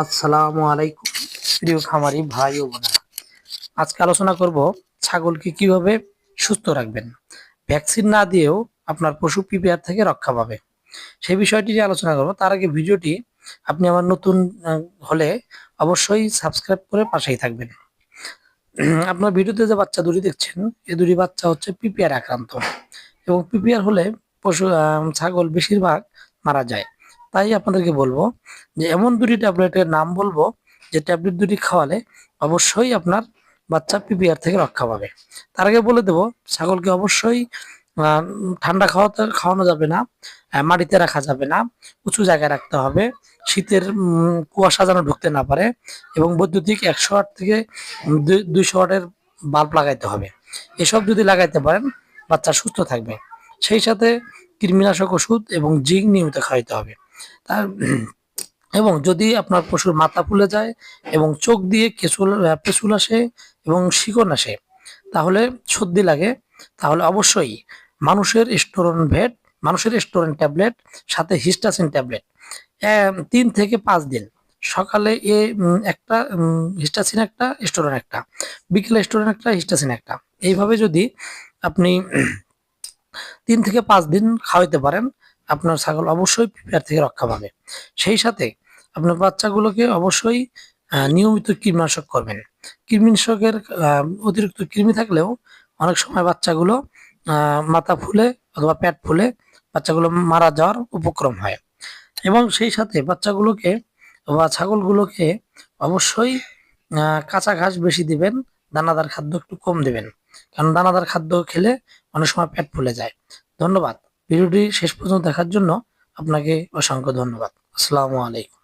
আসসালামু আলাইকুম। প্রিয় খামারি ভাই ও বোনেরা, আজকে আলোচনা করব ছাগলকে কীভাবে সুস্থ রাখবেন। ভ্যাকসিন না দিয়েও আপনার পশু পিপিআর থেকে রক্ষা পাবে। সেই বিষয়টি নিয়ে আলোচনা করব। তার আগে ভিডিওটি আপনি আমার নতুন হলে অবশ্যই সাবস্ক্রাইব করে পাশেই থাকবেন। আপনার ভিডিওতে যে বাচ্চা দুটি দেখছেন এই দুটি বাচ্চা হচ্ছে পিপিআর আক্রান্ত এবং পিপিআর হলে পশু ছাগল বেশিরভাগ মারা যায়। তাই আপনাদেরকে বলব যে এমন দুটি ট্যাবলেটের নাম বলব যে ট্যাবলেট দুটি খাওয়ালে অবশ্যই আপনার বাচ্চা পিপিআর থেকে রক্ষা পাবে। তার আগে বলে দেবো, ছাগলকে অবশ্যই ঠান্ডা খাওয়াতে, খাওয়ানো যাবে না মাটিতে রাখা যাবে না, উঁচু জায়গায় রাখতে হবে, শীতের কুয়াশা যেন ঢুকতে না পারে এবং বৈদ্যুতিক একশো আট থেকে দুইশো ওয়াটের বাল্ব লাগাইতে হবে। এসব যদি লাগাইতে পারেন, বাচ্চা সুস্থ থাকবে। সেই সাথে কৃমিনাশক ওষুধ এবং জিঙ্ক নিয়মিত খাওয়াইতে হবে। তার এবং যদি আপনার পশুর মাথা ফুলে যায় এবং চোখ দিয়ে কেঁচুল পেঁচুল আসে এবং শিকন আসে, তাহলে সর্দি লাগে। তাহলে অবশ্যই মানুষের স্টোরন ভেট, মানুষের স্টোরন ট্যাবলেট, সাথে হিস্টাসিন ট্যাবলেট। তিন থেকে পাঁচ দিন। সকালে এ একটা হিস্টাসিন একটা, স্টোরন একটা। বিকেলে স্টোরন একটা, হিস্টাসিন একটা। এইভাবে যদি আপনি তিন থেকে পাঁচ দিন খাওয়াইতে পারেন আপনার ছাগল অবশ্যই পিপিআর থেকে রক্ষা পাবে। সেই সাথে আপনার বাচ্চাগুলোকে অবশ্যই নিয়মিত কীটনাশক করবেন। কীটনাশকের অতিরিক্ত কৃমি থাকলেও অনেক সময় বাচ্চাগুলো মাথা ফুলে অথবা পেট ফুলে বাচ্চাগুলো মারা যাওয়ার উপক্রম হয়। এবং সেই সাথে বাচ্চাগুলোকে বা ছাগলগুলোকে অবশ্যই কাঁচা ঘাস বেশি দিবেন, দানাদার খাদ্য একটু কম দিবেন। কারণ দানাদার খাদ্য খেলে অনেক সময় পেট ফুলে যায়। ধন্যবাদ। ভিডিওটি শেষ পর্যন্ত দেখার জন্য আপনাকে অসংখ্য ধন্যবাদ। আসসালামু আলাইকুম।